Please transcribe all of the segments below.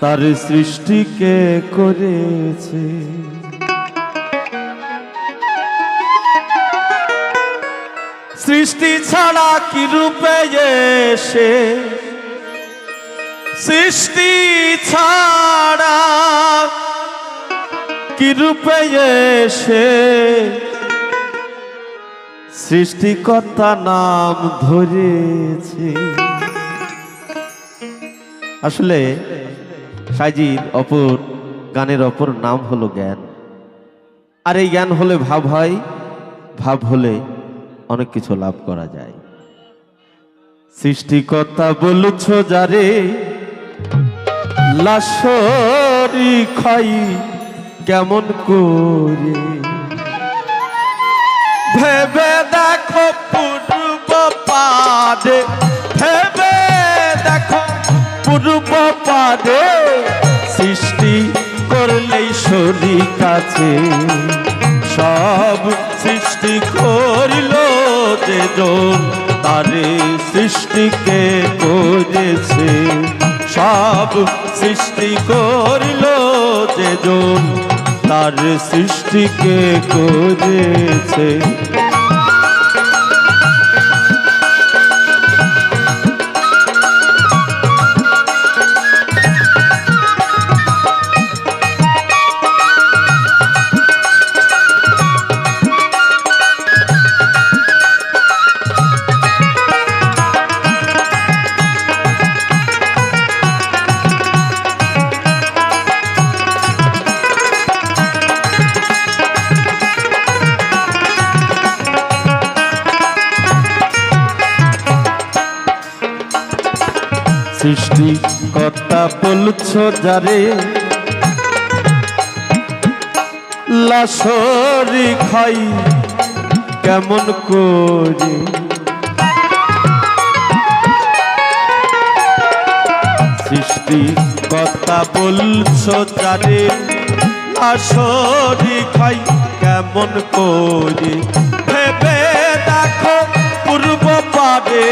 তার সৃষ্টিকে করেছে। সৃষ্টি ছাড়া কি রূপে এসে? সৃষ্টি ছাড়া কি রূপে এসে? সৃষ্টিকর্তা নাম ধরেছে। আসলে সাইজির অপর, গানের অপর নাম হলো জ্ঞান। আর এই জ্ঞান হলে ভাব হয়, ভাব হলে অনেক কিছু লাভ করা যায়। সৃষ্টিকর্তা বলছ যারে খাই কেমন করে? ভেবে দেখো পূর্ব পাদে, ভেবে দেখো পূর্ব পাদে। শরীর কাছে সব সৃষ্টি করিল যে তারে সৃষ্টিকে করেছে সব সৃষ্টি করিল যে তার সৃষ্টিকে করেছে সৃষ্টি কর্তা বলছ যারে? লাশরি খাই কেমন করে? সৃষ্টি কথা বলছ যারে? লাশরি খাই কেমন করে? ভেবে দেখো পূর্ব পারে।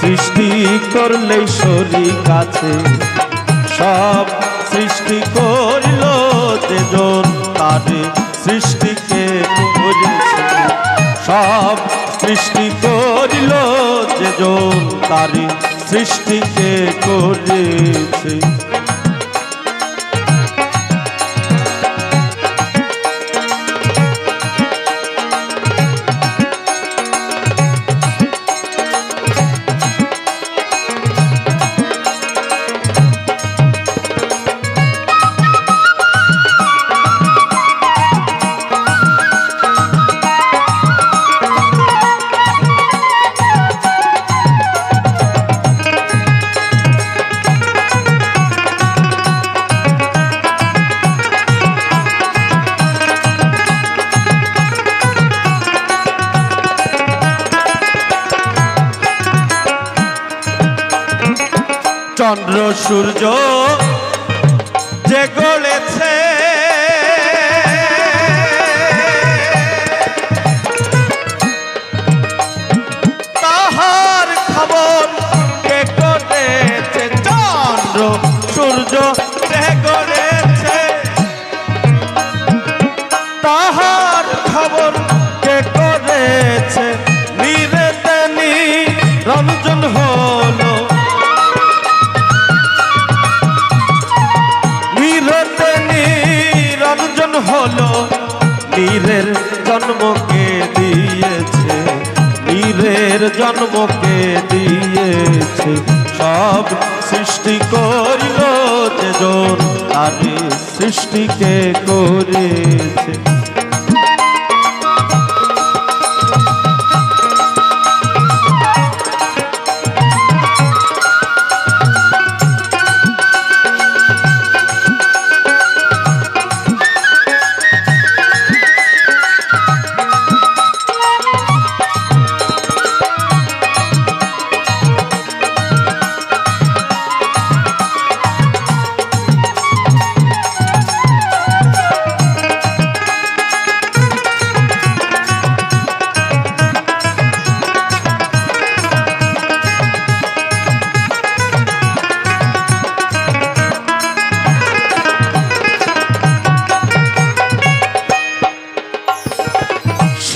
সৃষ্টি করলে শরীর কাছে, সব সৃষ্টি করল তেজন তারে। সৃষ্টিকে করেছে সব সৃষ্টি করিল যেজন তারে। সৃষ্টিকে করেছে চন্দ্র সূর্য যে গলেছে হলো নীরের জন্মকে দিয়েছে নীরের জন্মকে দিয়েছে। সব সৃষ্টি করিল যে যেজন আমি সৃষ্টিকে করেছে।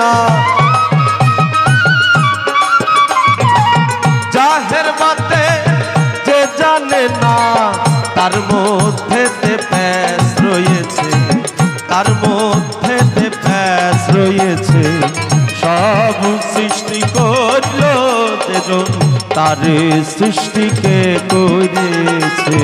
না। জাহের বাতে যে জানে না, তার মধ্যে প্যাস রয়েছে, তার মধ্যে প্যাস রয়েছে, সব সৃষ্টি করল তার সৃষ্টিকে করেছে।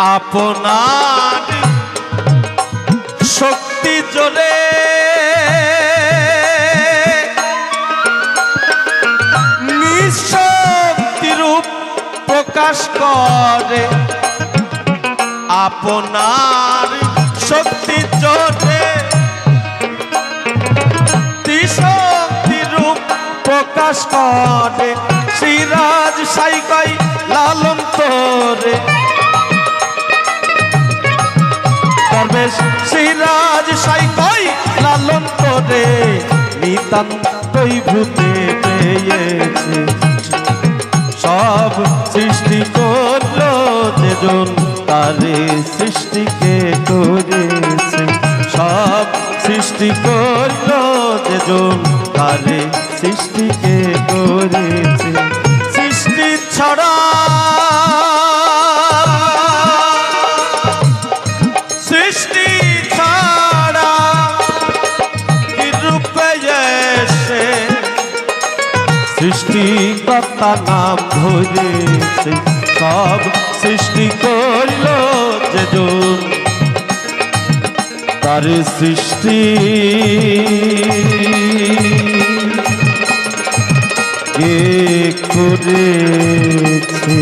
আপনার শক্তি জোরে নিঃশক্তিরূপ প্রকাশ করে। আপনার শক্তি জোরে ত্রিশক্তিরূপ প্রকাশ করে। সিরাজ সাইকাই লালন তোরে দরবেশ সিরাজ সাইকাই লালন তোরে নিতান্তই ভূতে পেয়েছে। সব সৃষ্টি করল যেজন, তারে সৃষ্টিকে করেছে। সব সৃষ্টি করল যেজন, তারে সৃষ্টিকে করেছে। সৃষ্টি ছড়া সৃষ্টি ছাড়া রূপে এসে সৃষ্টিকর্তা নাম ধরেছে। সব সৃষ্টি করল যেজন। তার সৃষ্টি কে করেছে?